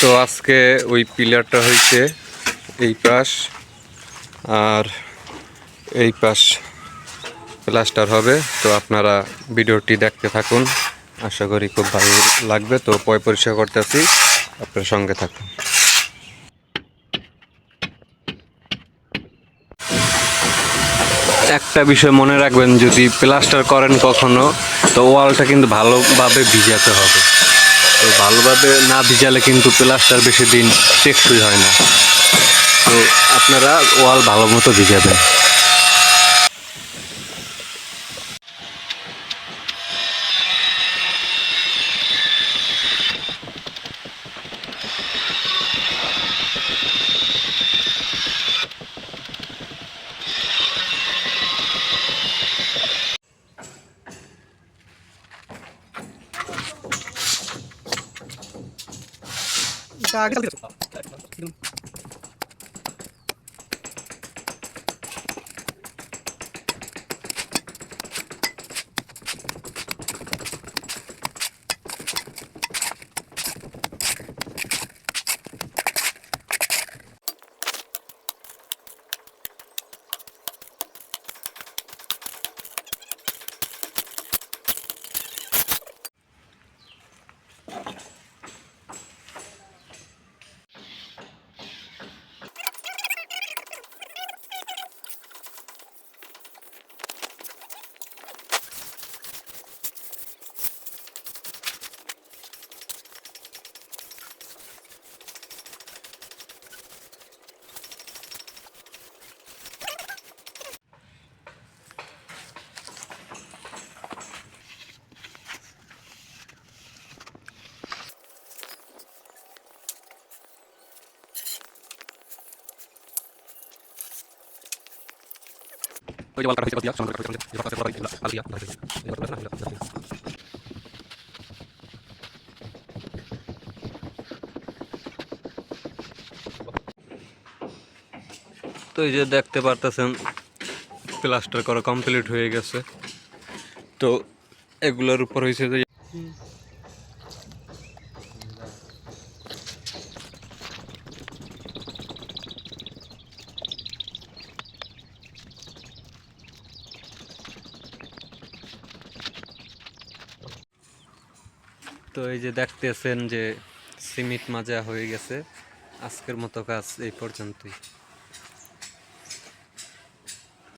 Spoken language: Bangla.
তো আজকে ওই পিলারটা হয়েছে এই পাশ আর এই পাশ প্লাস্টার হবে। তো আপনারা ভিডিওটি দেখতে থাকুন। আশা করি খুব ভালো লাগবে। তো পয় পরিষ্কার করতে করতেছি। আপনার সঙ্গে থাকুন। একটা বিষয় মনে রাখবেন, যদি প্লাস্টার করেন কখনো, তো ওয়ালটা কিন্তু ভালোভাবে ভিজাতে হবে। তো ভালোভাবে না ভিজালে কিন্তু প্লাস্টার বেশি দিন টেকসই হয় না। তো আপনারা ওয়াল ভালো মতো ভিজাবেন। താഴെ ওই যে ওয়ালকাটা হয়েছে দিয়া কথা বলা হয়েছিল আলিয়া তো এই যে দেখতে পারতেছেন প্লাস্টার করা কমপ্লিট হয়ে গেছে তো এগুলোর উপর হয়েছে যে তো এই যে দেখতেছেন যে সিমিট মাজা হয়ে গেছে। আজকের মতো কাজ এই পর্যন্তই।